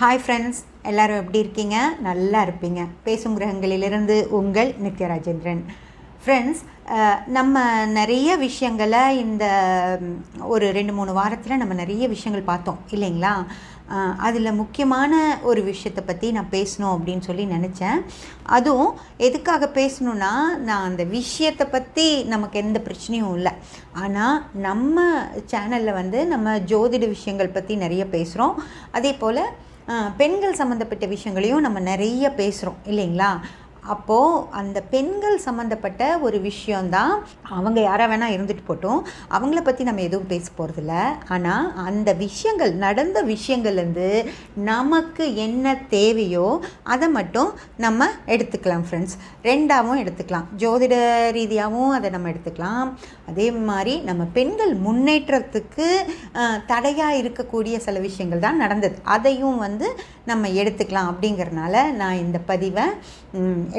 Hi friends எல்லோரும் எப்படி இருக்கீங்க? நல்லா இருப்பீங்க. பேசும் கிரகங்களிலிருந்து உங்கள் நித்யராஜேந்திரன். ஃப்ரெண்ட்ஸ் நம்ம நிறைய விஷயங்களை இந்த ஒரு ரெண்டு மூணு வாரத்தில் நம்ம நிறைய விஷயங்கள் பார்த்தோம். இல்லைங்களா? அதில் முக்கியமான ஒரு விஷயத்தை பற்றி நான் பேசணும் அப்படின்னு சொல்லி நினச்சேன். அதுவும் எதுக்காக பேசணுன்னா நான் அந்த விஷயத்தை பற்றி நமக்கு எந்த பிரச்சனையும் இல்லை. ஆனால் நம்ம சேனலில் வந்து நம்ம ஜோதிட விஷயங்கள் பற்றி நிறைய பேசுகிறோம் அதே போல் பெண்கள் சம்மந்தப்பட்ட விஷயங்களையும் நம்ம நிறைய பேசுகிறோம் இல்லைங்களா? அப்போது அந்த பெண்கள் சம்மந்தப்பட்ட ஒரு விஷயந்தான் அவங்க யாராக வேணால் இருந்துட்டு போட்டோம். அவங்கள பற்றி நம்ம எதுவும் பேச போகிறதில்ல ஆனால் அந்த விஷயங்கள் நடந்த விஷயங்கள்லேருந்து நமக்கு என்ன தேவையோ அதை மட்டும் நம்ம எடுத்துக்கலாம் ஃப்ரெண்ட்ஸ் ரெண்டாவும் எடுத்துக்கலாம். ஜோதிட ரீதியாகவும் அதை நம்ம எடுத்துக்கலாம். அதே மாதிரி நம்ம பெண்கள் முன்னேற்றத்துக்கு தடையாக இருக்கக்கூடிய சில விஷயங்கள் தான் நடந்தது. அதையும் வந்து நம்ம எடுத்துக்கலாம் அப்படிங்கிறனால நான் இந்த பதிவை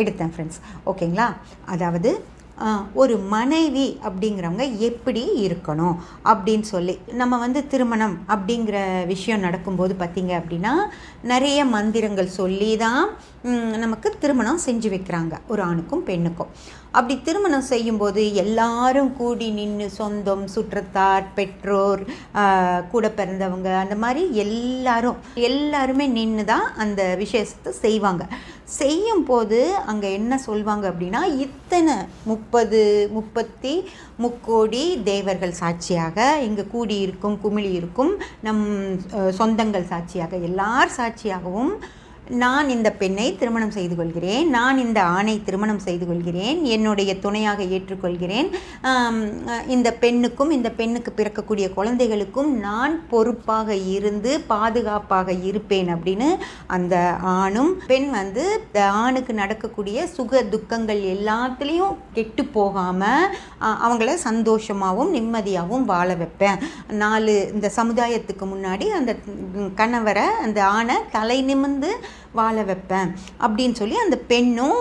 எடுத்தேன் ஃப்ரெண்ட்ஸ் ஓகேங்களா? அதாவது ஒரு மனைவி அப்படிங்கிறவங்க எப்படி இருக்கணும் அப்படின்னு சொல்லி நம்ம வந்து திருமணம் அப்படிங்கிற விஷயம் நடக்கும்போது பார்த்திங்க அப்படின்னா நிறைய மந்திரங்கள் சொல்லி தான் நமக்கு திருமணம் செஞ்சு வைக்கிறாங்க. ஒரு ஆணுக்கும் பெண்ணுக்கும். அப்படி திருமணம் செய்யும்போது எல்லாரும் கூடி நின்று சொந்தம் சுற்றத்தார் பெற்றோர் கூட பிறந்தவங்க அந்த மாதிரி எல்லாரும் எல்லாருமே நின்று தான் அந்த விசேஷத்தை செய்வாங்க. செய்யும் போது அங்கே என்ன சொல்வாங்க அப்படின்னா இத்தனை முப்பது முப்பத்தி முக்கோடி தேவர்கள் சாட்சியாக இங்கே கூடி இருக்கும் குமிழி இருக்கும் நம் சொந்தங்கள் சாட்சியாக எல்லார் சாட்சியாகவும் நான் இந்த பெண்ணை திருமணம் செய்து கொள்கிறேன். நான் இந்த ஆணை திருமணம் செய்து கொள்கிறேன். என்னுடைய துணையாக ஏற்றுக்கொள்கிறேன். இந்த பெண்ணுக்கும் இந்த பெண்ணுக்கு பிறக்கக்கூடிய குழந்தைகளுக்கும் நான் பொறுப்பாக இருந்து பாதுகாப்பாக இருப்பேன் அப்படின்னு அந்த ஆணும் பெண் வந்து இந்த ஆணுக்கு நடக்கக்கூடிய சுக துக்கங்கள் எல்லாத்துலேயும் கெட்டு போகாமல் அவங்கள சந்தோஷமாகவும் நிம்மதியாகவும் வாழ வைப்பேன். நாலு இந்த சமுதாயத்துக்கு முன்னாடி அந்த கணவரை அந்த ஆணை தலை நிமிர்ந்து வாழ வைப்பேன் அப்படின்னு சொல்லி அந்த பெண்ணும்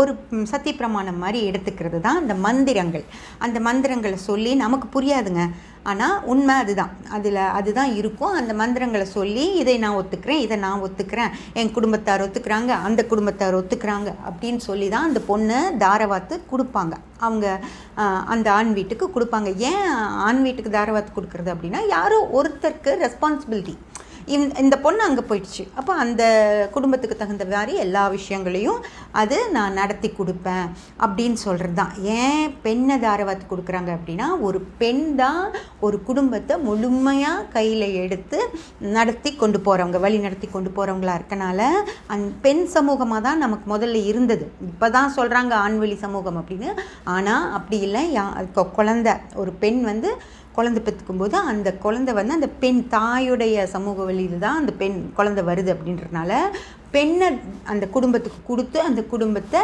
ஒரு சத்தியப்பிரமாணம் மாதிரி எடுத்துக்கிறது தான் அந்த மந்திரங்கள். அந்த மந்திரங்களை சொல்லி நமக்கு புரியாதுங்க. ஆனால் உண்மை அதுதான். அதில் அதுதான் இருக்கும். அந்த மந்திரங்களை சொல்லி இதை நான் ஒத்துக்கிறேன் இதை நான் ஒத்துக்கிறேன். என் குடும்பத்தார் ஒத்துக்கிறாங்க அந்த குடும்பத்தார் ஒத்துக்கிறாங்க அப்படின்னு சொல்லி தான் அந்த பொண்ணை தாரவாத்து கொடுப்பாங்க. அவங்க அந்த ஆண் வீட்டுக்கு கொடுப்பாங்க. ஏன் ஆண் வீட்டுக்கு தாரவாத்து கொடுக்குறது அப்படின்னா யாரோ ஒருத்தருக்கு ரெஸ்பான்சிபிலிட்டி இந்த இந்த பொண்ணு அங்கே போயிடுச்சு. அப்போ அந்த குடும்பத்துக்கு தகுந்த மாதிரி எல்லா விஷயங்களையும் அது நான் நடத்தி கொடுப்பேன் அப்படின்னு சொல்கிறது தான் ஏன் பெண்ணை தாரவாத்து கொடுக்குறாங்க அப்படின்னா ஒரு பெண் தான் ஒரு குடும்பத்தை முழுமையாக கையில் எடுத்து நடத்தி கொண்டு போகிறவங்க வழி நடத்தி கொண்டு போகிறவங்களா இருக்கனால அந் பெண் சமூகமாக தான் நமக்கு முதல்ல இருந்தது. இப்போ தான் சொல்கிறாங்க ஆண்வெளி சமூகம் அப்படின்னு. ஆனால் அப்படி இல்லை. யா குழந்த ஒரு பெண் வந்து குழந்தை பெற்றுக்கும் போது அந்த குழந்தை வந்து அந்த பெண் தாயுடைய சமூக வழியில் தான் அந்த பெண் குழந்தை வருது அப்படின்றனால பெண்ணை அந்த குடும்பத்துக்கு கொடுத்து அந்த குடும்பத்தை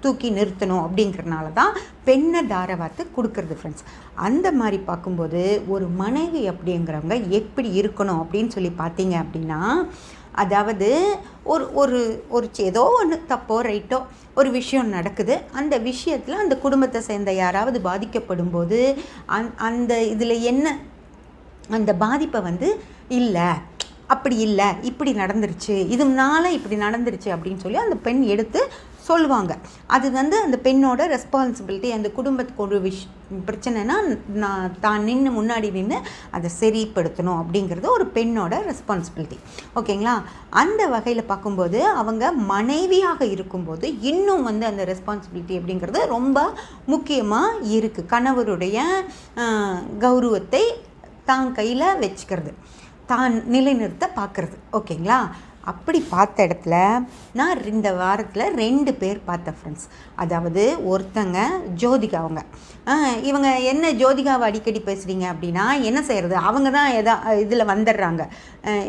தூக்கி நிறுத்தணும் அப்படிங்கிறனால தான் பெண்ணை தாரவாத்து கொடுக்கறது ஃப்ரெண்ட்ஸ் அந்த மாதிரி பார்க்கும்போது ஒரு மனைவி அப்படிங்கிறவங்க எப்படி இருக்கணும் அப்படின்னு சொல்லி பார்த்தீங்க அப்படின்னா அதாவது ஒரு ஒரு ஒரு ஏதோ ஒன்று தப்போ ரைட்டோ ஒரு விஷயம் நடக்குது. அந்த விஷயத்தில் அந்த குடும்பத்தை சேர்ந்த யாராவது பாதிக்கப்படும் போது அந் அந்த இதில் என்ன அந்த பாதிப்பை வந்து இல்லை அப்படி இல்லை இப்படி நடந்துருச்சு இதுனால இப்படி நடந்துருச்சு அப்படின்னு சொல்லி அந்த பெண் எடுத்து சொல்லுவாங்க. அது வந்து அந்த பெண்ணோட ரெஸ்பான்சிபிலிட்டி அந்த குடும்பத்துக்கு ஒரு விஷ் பிரச்சனைனா நான் தான் நின்று முன்னாடி நின்று அதை சரிப்படுத்தணும் அப்படிங்கிறது ஒரு பெண்ணோட ரெஸ்பான்சிபிலிட்டி ஓகேங்களா? அந்த வகையில் பார்க்கும்போது அவங்க மனைவியாக இருக்கும்போது இன்னும் வந்து அந்த ரெஸ்பான்சிபிலிட்டி அப்படிங்கிறது ரொம்ப முக்கியமாக இருக்குது கணவருடைய கௌரவத்தை தான் கையில் வச்சுக்கிறது. தான் நிலைநிறுத்த பார்க்குறது. ஓகேங்களா? அப்படி பார்த்த இடத்துல நான் இந்த வாரத்தில் ரெண்டு பேர் பார்த்தேன் ஃப்ரெண்ட்ஸ் அதாவது ஒருத்தங்க ஜோதிகா அவங்க இவங்க என்ன ஜோதிகாவை அடிக்கடி பேசுகிறீங்க அப்படின்னா என்ன செய்கிறது அவங்க தான் எதா இதில் வந்துடுறாங்க.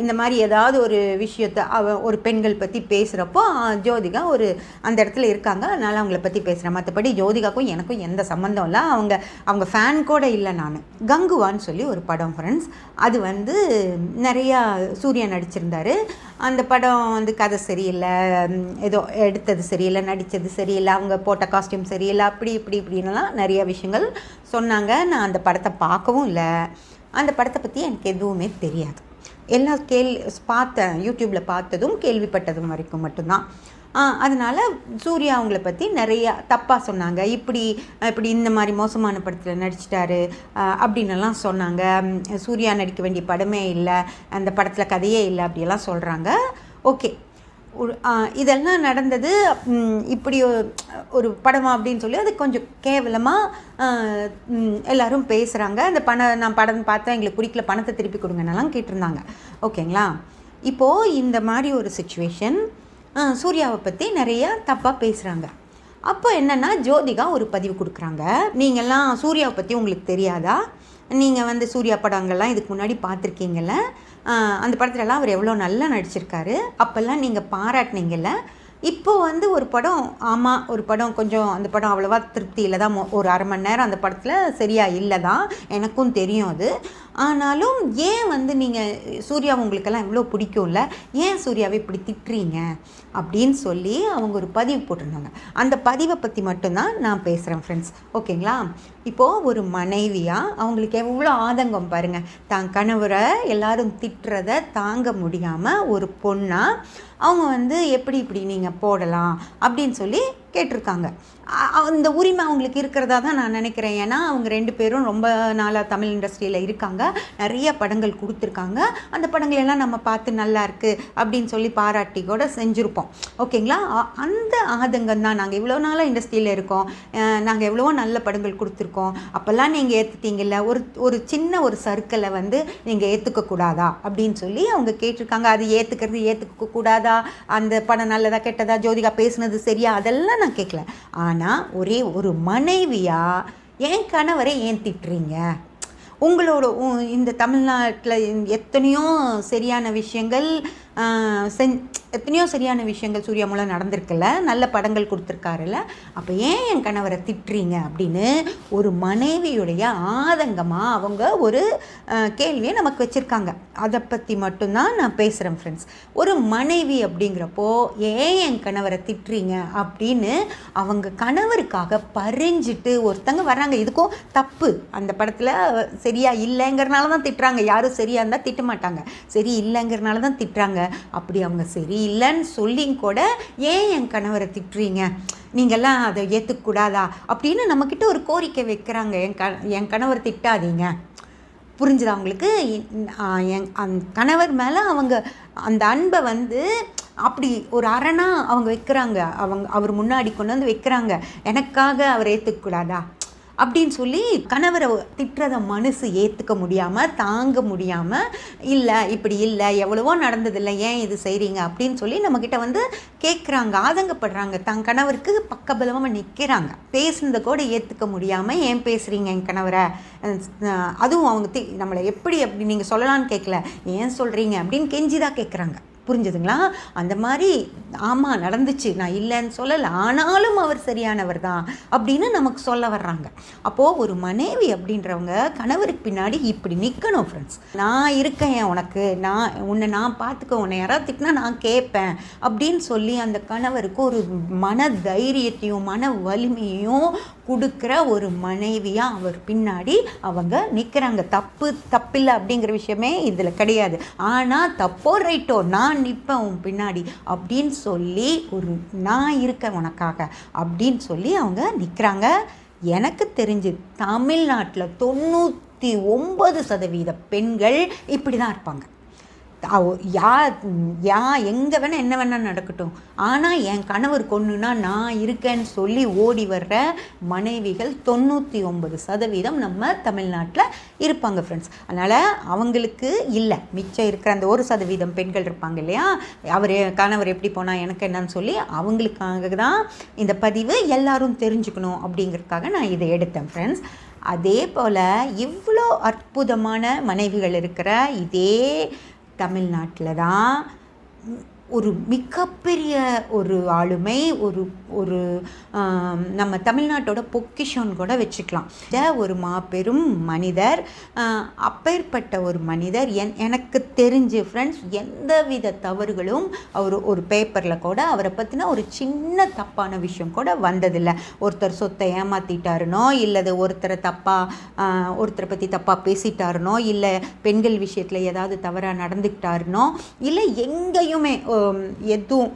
இந்த மாதிரி ஏதாவது ஒரு விஷயத்தை அவ ஒரு பெண்கள் பற்றி பேசுகிறப்போ ஜோதிகா ஒரு அந்த இடத்துல இருக்காங்க. அதனால் அவங்கள பற்றி பேசுகிறேன் மற்றபடி ஜோதிகாக்கும் எனக்கும் எந்த சம்மந்தம் இல்லை. அவங்க அவங்க ஃபேன் கூட இல்லை நான். கங்குவான்னு சொல்லி ஒரு படம் ஃப்ரெண்ட்ஸ் அது வந்து நிறையா சூர்யா நடிச்சிருந்தாரு. அந்த படம் வந்து கதை சரியில்லை. ஏதோ எடுத்தது சரியில்லை நடித்தது சரியில்லை. அவங்க போட்ட காஸ்டியூம் சரியில்லை. அப்படி இப்படி இப்படின்லாம் நிறைய விஷயங்கள் சொன்னாங்க. நான் அந்த படத்தை பார்க்கவும் இல்லை. அந்த படத்தை பற்றி எனக்கு எதுவுமே தெரியாது. எல்லா கேள் பார்த்தேன் யூடியூப்பில் பார்த்ததும் கேள்விப்பட்டதும் வரைக்கும் மட்டும்தான். அதனால் சூர்யா அவங்கள பற்றி நிறைய தப்பாக சொன்னாங்க. இப்படி இப்படி இந்த மாதிரி மோசமான படத்தில் நடிச்சிட்டாரு அப்படின்னெல்லாம் சொன்னாங்க. சூர்யா நடிக்க வேண்டிய படமே இல்லை அந்த படத்தில் கதையே இல்லை அப்படியெல்லாம் சொல்கிறாங்க ஓகே. இதெல்லாம் நடந்தது இப்படி ஒரு படமா அப்படின்னு சொல்லி அது கொஞ்சம் கேவலமாக எல்லோரும் பேசுகிறாங்க அந்த பணம் நான் படம் பார்த்தேன் எங்களுக்கு பிடிக்கல பணத்தை திருப்பி கொடுங்கன்னெல்லாம் கேட்டிருந்தாங்க. ஓகேங்களா? இப்போது இந்த மாதிரி ஒரு சுச்சுவேஷன் சூர்யாவை பற்றி நிறையா தப்பாக பேசுகிறாங்க அப்போ என்னென்னா ஜோதிகா ஒரு பதிவு கொடுக்குறாங்க. நீங்கள்லாம் சூர்யாவை பற்றி உங்களுக்கு தெரியாதா? நீங்கள் வந்து சூர்யா படங்கள்லாம் இதுக்கு முன்னாடி பார்த்துருக்கீங்கள்ல அந்த படத்துலலாம் அவர் எவ்வளோ நல்லா நடிச்சிருக்காரு. அப்போல்லாம் நீங்கள் பாராட்டினீங்கல்ல? இப்போது வந்து ஒரு படம் ஆமாம் ஒரு படம் கொஞ்சம் அந்த படம் அவ்வளோவா திருப்தி இல்லை தான். ஒரு அரை மணி நேரம் அந்த படத்தில் சரியாக இல்லை தான். எனக்கும் தெரியும் அது. ஆனாலும் ஏன் வந்து நீங்கள் சூர்யா உங்களுக்கெல்லாம் இவ்வளோ பிடிக்கும்ல? ஏன் சூர்யாவை இப்படி திட்டுறீங்க? அப்படின்னு சொல்லி அவங்க ஒரு பதிவு போட்டிருந்தாங்க. அந்த பதிவை பற்றி மட்டும்தான் நான் பேசுகிறேன் ஃப்ரெண்ட்ஸ் ஓகேங்களா? இப்போது ஒரு மனைவியாக அவங்களுக்கு எவ்வளோ ஆதங்கம் பாருங்கள் தான் கணவரை எல்லாரும் திட்டுறத தாங்க முடியாமல் ஒரு பொண்ணாக அவங்க வந்து எப்படி இப்படி நீங்கள் போடலாம் அப்படின்னு சொல்லி கேட்டிருக்காங்க. அந்த உரிமை அவங்களுக்கு இருக்கிறதா தான் நான் நினைக்கிறேன். ஏன்னா அவங்க ரெண்டு பேரும் ரொம்ப நாளாக தமிழ் இண்டஸ்ட்ரியில் இருக்காங்க. நிறைய படங்கள் கொடுத்துருக்காங்க. அந்த படங்கள் எல்லாம் நம்ம பார்த்து நல்லா இருக்குது அப்படின்னு சொல்லி பாராட்டி கூட செஞ்சுருப்போம். ஓகேங்களா? அந்த ஆதங்கம் தான். நாங்கள் இவ்வளோ நாளாக இண்டஸ்ட்ரியில் இருக்கோம். நாங்கள் எவ்வளோ நல்ல படங்கள் கொடுத்துருக்கோம். அப்போல்லாம் நீங்கள் ஏற்றுட்டீங்கல்ல ஒரு ஒரு சின்ன ஒரு சர்க்கிளை வந்து நீங்கள் ஏற்றுக்கக்கூடாதா அப்படின்னு சொல்லி அவங்க கேட்டிருக்காங்க. அது ஏற்றுக்கிறது ஏற்றுக்க கூடாதா? அந்த படம் நல்லதா கெட்டதா? ஜோதிகா பேசுனது சரியா? அதெல்லாம் நான் கேட்கல ஆனால் ஒரே ஒரு மனைவியாக என் கணவரை ஏன் திட்டுறீங்க? உங்களோட இந்த தமிழ்நாட்டில் எத்தனையோ சரியான விஷயங்கள் செஞ் எத்தனையோ சரியான விஷயங்கள் சூர்யா மூலம் நடந்திருக்குல்ல? நல்ல படங்கள் கொடுத்துருக்காருல்ல? அப்போ ஏன் என் கணவரை திட்டுறீங்க அப்படின்னு ஒரு மனைவியுடைய ஆதங்கமாக அவங்க ஒரு கேள்வியை நமக்கு வச்சுருக்காங்க. அதை பற்றி மட்டும்தான் நான் பேசுகிறேன் ஃப்ரெண்ட்ஸ் ஒரு மனைவி அப்படிங்கிறப்போ ஏன் என் கணவரை திட்டுறீங்க அப்படின்னு அவங்க கணவருக்காக பறிஞ்சிட்டு ஒருத்தங்க வர்றாங்க. இதுக்கும் தப்பு. அந்த படத்தில் சரியாக இல்லைங்கிறனால தான் திட்டுறாங்க. யாரும் சரியாக இருந்தால் திட்ட மாட்டாங்க சரி இல்லைங்கிறனால தான் திட்டுறாங்க. அப்படி அவங்க சரி இல்லைன்னு சொல்லி கூட ஏன் என் கணவரை திட்டுறீங்க? நீங்கள்லாம் அதை ஏற்றுக்கூடாதா அப்படின்னு நம்மக்கிட்ட ஒரு கோரிக்கை வைக்கிறாங்க. என் க என் கணவர் திட்டாதீங்க. புரிஞ்சுதா அவங்களுக்கு என் அந் கணவர் மேலே அவங்க அந்த அன்பை வந்து அப்படி ஒரு அரணாக அவங்க வைக்கிறாங்க. அவங்க அவர் முன்னாடி கொண்டு வந்து வைக்கிறாங்க. எனக்காக அவர் ஏற்றுக்கூடாதா அப்படின்னு சொல்லி கணவரை திட்டுறத மனசு ஏற்றுக்க முடியாமல் தாங்க முடியாமல் இல்லை இப்படி இல்லை எவ்வளவோ நடந்ததில்லை ஏன் இது செய்கிறீங்க அப்படின்னு சொல்லி நம்மக்கிட்ட வந்து கேட்குறாங்க ஆதங்கப்படுறாங்க. தன் கணவருக்கு பக்கபலமாக நிற்கிறாங்க பேசுனதை கூட ஏற்றுக்க முடியாமல் ஏன் பேசுகிறீங்க என் கணவரை? அதுவும் அவங்க தி நம்மளை எப்படி அப்படி நீங்கள் சொல்லலான்னு கேட்கல ஏன் சொல்கிறீங்க அப்படின்னு கெஞ்சி தான் கேட்குறாங்க புரிஞ்சுதுங்களா? அந்த மாதிரி ஆமாம் நடந்துச்சு நான் இல்லைன்னு சொல்லலை. ஆனாலும் அவர் சரியானவர் தான் அப்படின்னு நமக்கு சொல்ல வர்றாங்க. அப்போது ஒரு மனைவி அப்படின்றவங்க கணவருக்கு பின்னாடி இப்படி நிற்கணும் ஃப்ரெண்ட்ஸ் நான் இருக்கேன் உனக்கு. நான் உன்னை நான் பார்த்துக்க உன்னை யாராவது திட்டினா நான் கேட்பேன் அப்படின்னு சொல்லி அந்த கணவருக்கு ஒரு மன தைரியத்தையும் மன வலிமையும் கொடுக்குற ஒரு மனைவியாக அவர் பின்னாடி அவங்க நிற்கிறாங்க தப்பு தப்பில்லை அப்படிங்கிற விஷயமே இதில் கிடையாது. ஆனால் தப்போ ரைட்டோ நான் நிற்பேன் உன் பின்னாடி அப்படின்னு சொல்லி ஒரு நான் இருக்கேன் உனக்காக அப்படின்னு சொல்லி அவங்க நிற்கிறாங்க எனக்கு தெரிஞ்சு தமிழ்நாட்டில் தொண்ணூற்றி ஒம்பது சதவீத பெண்கள் இப்படி தான் இருப்பாங்க. யா யா எங்கே வேணால் என்ன வேணால் நடக்கட்டும். ஆனால் என் கணவர் கொண்டுனா நான் இருக்கேன்னு சொல்லி ஓடி வர்ற மனைவிகள் தொண்ணூற்றி ஒம்பது சதவீதம் நம்ம தமிழ்நாட்டில் இருப்பாங்க ஃப்ரெண்ட்ஸ் அதனால் அவங்களுக்கு இல்லை. மிச்சம் இருக்கிற அந்த ஒரு சதவீதம் பெண்கள் இருப்பாங்க இல்லையா? அவர் கணவர் எப்படி போனால் எனக்கு என்னன்னு சொல்லி அவங்களுக்காக தான் இந்த பதிவு எல்லாரும் தெரிஞ்சுக்கணும் அப்படிங்கிறதுக்காக நான் இதை எடுத்தேன் ஃப்ரெண்ட்ஸ் அதே போல் இவ்வளோ அற்புதமான மனைவிகள் இருக்கிற இதே தமிழ்நாட்டில் தான் ஒரு மிகப்பெரிய ஒரு ஆளுமை ஒரு ஒரு நம்ம தமிழ்நாட்டோட பொக்கிஷன் கூட வச்சுக்கலாம். ஒரு மாபெரும் மனிதர் அப்பேற்பட்ட ஒரு மனிதர் என் எனக்கு தெரிஞ்சு ஃப்ரெண்ட்ஸ் எந்த வித தவறுகளும் அவர் ஒரு பேப்பரில் கூட அவரை பற்றின ஒரு சின்ன தப்பான விஷயம் கூட வந்ததில்லை. ஒருத்தர் சொத்தை ஏமாத்திட்டாருனோ இல்லது ஒருத்தரை தப்பாக ஒருத்தரை பற்றி தப்பாக பேசிட்டாருனோ இல்லை பெண்கள் விஷயத்தில் ஏதாவது தவறாக நடந்துக்கிட்டாருனோ இல்லை எங்கேயுமே எதுவும்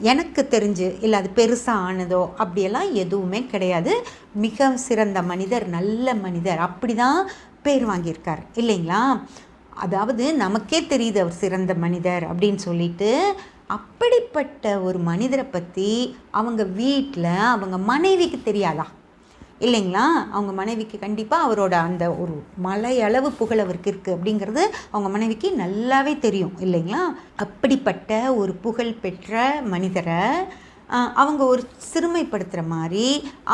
எனக்கு தெரிஞ்சு இல்லை அது பெருசாக ஆனதோ அப்படியெல்லாம் எதுவுமே கிடையாது. மிக சிறந்த மனிதர் நல்ல மனிதர். அப்படி தான் பேர் வாங்கியிருக்கார். இல்லைங்களா? அதாவது நமக்கே தெரியுது அவர் சிறந்த மனிதர் அப்படின்னு சொல்லிட்டு அப்படிப்பட்ட ஒரு மனிதரை பற்றி அவங்க வீட்டில் அவங்க மனைவிக்கு தெரியாதா? இல்லைங்களா? அவங்க மனைவிக்கு கண்டிப்பாக அவரோட அந்த ஒரு மலையளவு புகழ் அவருக்கு இருக்குது அப்படிங்கிறது அவங்க மனைவிக்கு நல்லாவே தெரியும் இல்லைங்களா? அப்படிப்பட்ட ஒரு புகழ் பெற்ற மனிதரை அவங்க ஒரு சிறுமைப்படுத்துகிற மாதிரி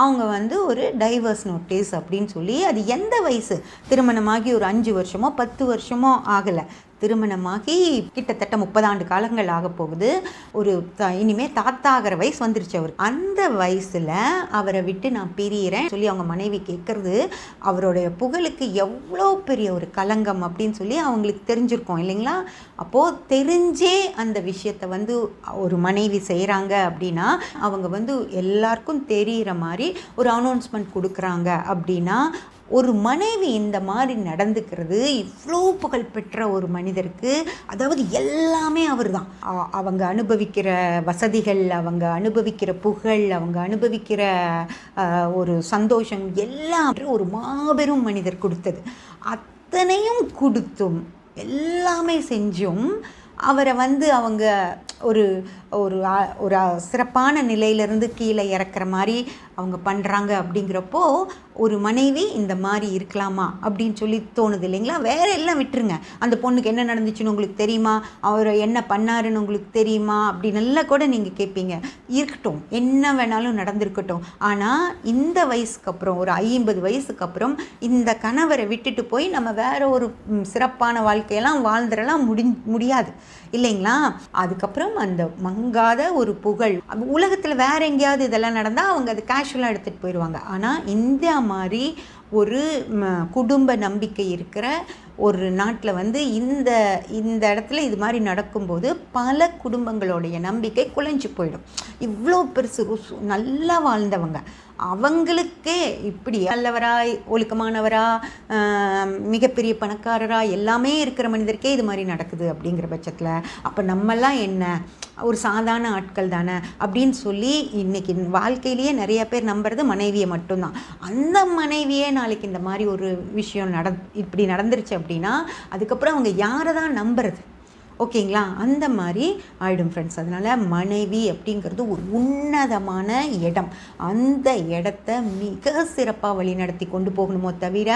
அவங்க வந்து ஒரு டைவர்ஸ் நோட்டீஸ் அப்படின்னு சொல்லி அது எந்த வயசு? திருமணமாகி ஒரு அஞ்சு வருஷமோ பத்து வருஷமோ ஆகலை. திருமணமாகி கிட்டத்தட்ட முப்பது ஆண்டு காலங்கள் ஆக போகுது. ஒரு இனிமே தாத்தாகிற வயசு வந்துருச்சு அவர் அந்த வயசில் அவரை விட்டு நான் பிரியிறேன் சொல்லி அவங்க மனைவி கேட்குறது அவருடைய புகழுக்கு எவ்வளோ பெரிய ஒரு களங்கம் அப்படின்னு சொல்லி அவங்களுக்கு தெரிஞ்சிருக்கோம் இல்லைங்களா? அப்போது தெரிஞ்சே அந்த விஷயத்தை வந்து ஒரு மனைவி செய்கிறாங்க அப்படின்னா அவங்க வந்து எல்லாருக்கும் தெரிகிற மாதிரி ஒரு அனௌன்ஸ்மெண்ட் கொடுக்குறாங்க அப்படின்னா ஒரு மனைவி இந்த மாதிரி நடந்துக்கிறது இவ்வளோ புகழ்பெற்ற ஒரு மனிதருக்கு அதாவது எல்லாமே அவர் தான் அவங்க அனுபவிக்கிற வசதிகள் அவங்க அனுபவிக்கிற புகழ் அவங்க அனுபவிக்கிற ஒரு சந்தோஷம் எல்லாம் ஒரு மாபெரும் மனிதர் கொடுத்தது. அத்தனையும் கொடுத்தும் எல்லாமே செஞ்சும் அவரை வந்து அவங்க ஒரு ஒரு ஒரு சிறப்பான நிலையிலேருந்து கீழே இறக்குற மாதிரி அவங்க பண்ணுறாங்க அப்படிங்கிறப்போ ஒரு மனைவி இந்த மாதிரி இருக்கலாமா அப்படின்னு சொல்லி தோணுது இல்லைங்களா? வேற எல்லாம் விட்டுருங்க. அந்த பொண்ணுக்கு என்ன நடந்துச்சுன்னு உங்களுக்கு தெரியுமா? அவர் என்ன பண்ணாருன்னு உங்களுக்கு தெரியுமா? அப்படின்னு கூட நீங்கள் கேட்பீங்க இருக்கட்டும் என்ன வேணாலும் நடந்திருக்கட்டும். ஆனால் இந்த வயசுக்கு அப்புறம் ஒரு ஐம்பது வயசுக்கு அப்புறம் இந்த கணவரை விட்டுட்டு போய் நம்ம வேற ஒரு சிறப்பான வாழ்க்கையெல்லாம் வாழ்ந்துடலாம் முடி முடியாது. இல்லைங்களா? அதுக்கப்புறம் அந்த மங்காத ஒரு புகழ். உலகத்தில் வேற எங்கேயாவது இதெல்லாம் நடந்தால் அவங்க அது கேஷுவலாக எடுத்துகிட்டு போயிடுவாங்க ஆனால் இந்த மாதிரி ஒரு குடும்ப நம்பிக்கை இருக்கிற ஒரு நாட்டில் வந்து இந்த இந்த இடத்துல இது மாதிரி நடக்கும்போது பல குடும்பங்களுடைய நம்பிக்கை குலைஞ்சு போயிடும். இவ்வளோ பெருசு நல்லா வாழ்ந்தவங்க. அவங்களுக்கே இப்படி நல்லவரா ஒழுக்கமானவரா மிகப்பெரிய பணக்காரரா எல்லாமே இருக்கிற மனிதருக்கே இது மாதிரி நடக்குது அப்படிங்கிற பட்சத்தில் அப்போ நம்மெல்லாம் என்ன? ஒரு சாதாரண ஆட்கள் தானே? அப்படின்னு சொல்லி இன்றைக்கி வாழ்க்கையிலேயே நிறைய பேர் நம்புறது மனைவியை மட்டும்தான். அந்த மனைவியே நாளைக்கு இந்த மாதிரி ஒரு விஷயம் நட இப்படி நடந்துருச்சு அப்படின்னா அதுக்கப்புறம் அவங்க யாரை தான் நம்புறது? ஓகேங்களா? அந்த மாதிரி ஆயிடும் ஃப்ரெண்ட்ஸ் அதனால் மனைவி அப்படிங்கிறது ஒரு உன்னதமான இடம். அந்த இடத்த மிக சிறப்பாக வழிநடத்தி கொண்டு போகணுமோ தவிர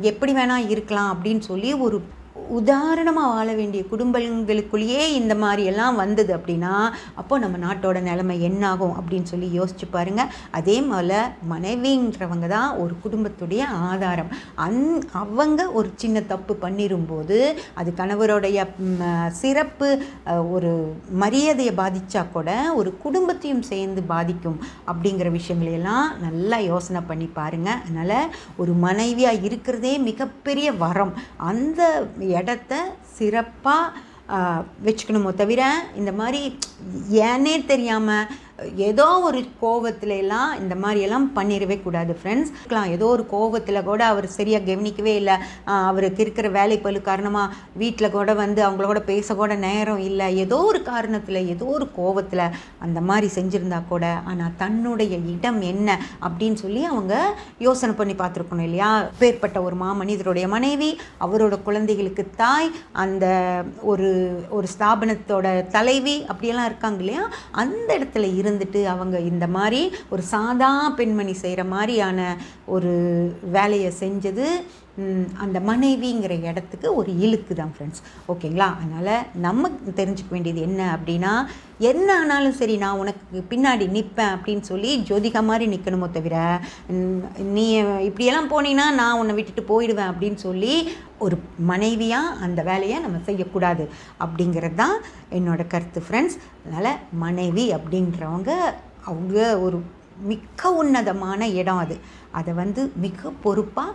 எப்படி வேணால் இருக்கலாம் அப்படின்னு சொல்லி ஒரு உதாரணமாக வாழ வேண்டிய குடும்பங்களுக்குள்ளேயே இந்த மாதிரி எல்லாம் வந்தது அப்படின்னா அப்போ நம்ம நாட்டோட நிலைமை என்னாகும் அப்படின்னு சொல்லி யோசிச்சு பாருங்க. அதே போல் மனைவின்றவங்க தான் ஒரு குடும்பத்துடைய ஆதாரம். அந் அவங்க ஒரு சின்ன தப்பு பண்ணிரும்போது அது கணவருடைய சிறப்பு ஒரு மரியாதையை பாதிச்சா கூட ஒரு குடும்பத்தையும் சேர்ந்து பாதிக்கும் அப்படிங்கிற விஷயங்களையெல்லாம் நல்லா யோசனை பண்ணி பாருங்க. அதனால் ஒரு மனைவியாக இருக்கிறதே மிகப்பெரிய வரம். அந்த இடத்த சிறப்பாக வச்சுக்கணுமோ தவிர இந்த மாதிரி ஏன்னே தெரியாமல் ஏதோ ஒரு கோவத்துல எல்லாம் இந்த மாதிரியெல்லாம் பண்ணிடவே கூடாது ஃப்ரெண்ட்ஸ் ஏதோ ஒரு கோவத்தில் கூட அவர் சரியாக கவனிக்கவே இல்லை. அவருக்கு இருக்கிற வேலை பழு காரணமாக வீட்டில் கூட வந்து அவங்களோட பேச கூட நேரம் இல்லை. ஏதோ ஒரு காரணத்தில் ஏதோ ஒரு கோவத்தில் அந்த மாதிரி செஞ்சுருந்தா கூட ஆனால் தன்னுடைய இடம் என்ன அப்படின்னு சொல்லி அவங்க யோசனை பண்ணி பார்த்துருக்கணும் இல்லையா? பேர்பட்ட ஒரு மாமனிதருடைய மனைவி அவரோட குழந்தைகளுக்கு தாய் அந்த ஒரு ஒரு ஸ்தாபனத்தோட தலைவி அப்படியெல்லாம் இருக்காங்க இல்லையா? அந்த இடத்துல இரு இருந்துட்டு அவங்க இந்த மாதிரி ஒரு சாதா பெண்மணி செய்கிற மாதிரியான ஒரு வேலையை செஞ்சது அந்த மனைவிங்கிற இடத்துக்கு ஒரு இழுக்கு தான் ஃப்ரெண்ட்ஸ் ஓகேங்களா? அதனால் நம்ம தெரிஞ்சுக்க வேண்டியது என்ன அப்படின்னா என்ன ஆனாலும் சரி நான் உனக்கு பின்னாடி நிற்பேன் அப்படின்னு சொல்லி ஜோதிகா மாதிரி நிற்கணுமோ தவிர நீ இப்படியெல்லாம் போனீங்கன்னா நான் உன்னை விட்டுட்டு போயிடுவேன் அப்படின்னு சொல்லி ஒரு மனைவியாக அந்த வேலையை நம்ம செய்யக்கூடாது அப்படிங்கிறது தான் என்னோட கருத்து ஃப்ரெண்ட்ஸ் அதனால் மனைவி அப்படின்றவங்க அவங்க ஒரு மிக்க உன்னதமான இடம் அது. அதை வந்து மிக பொறுப்பாக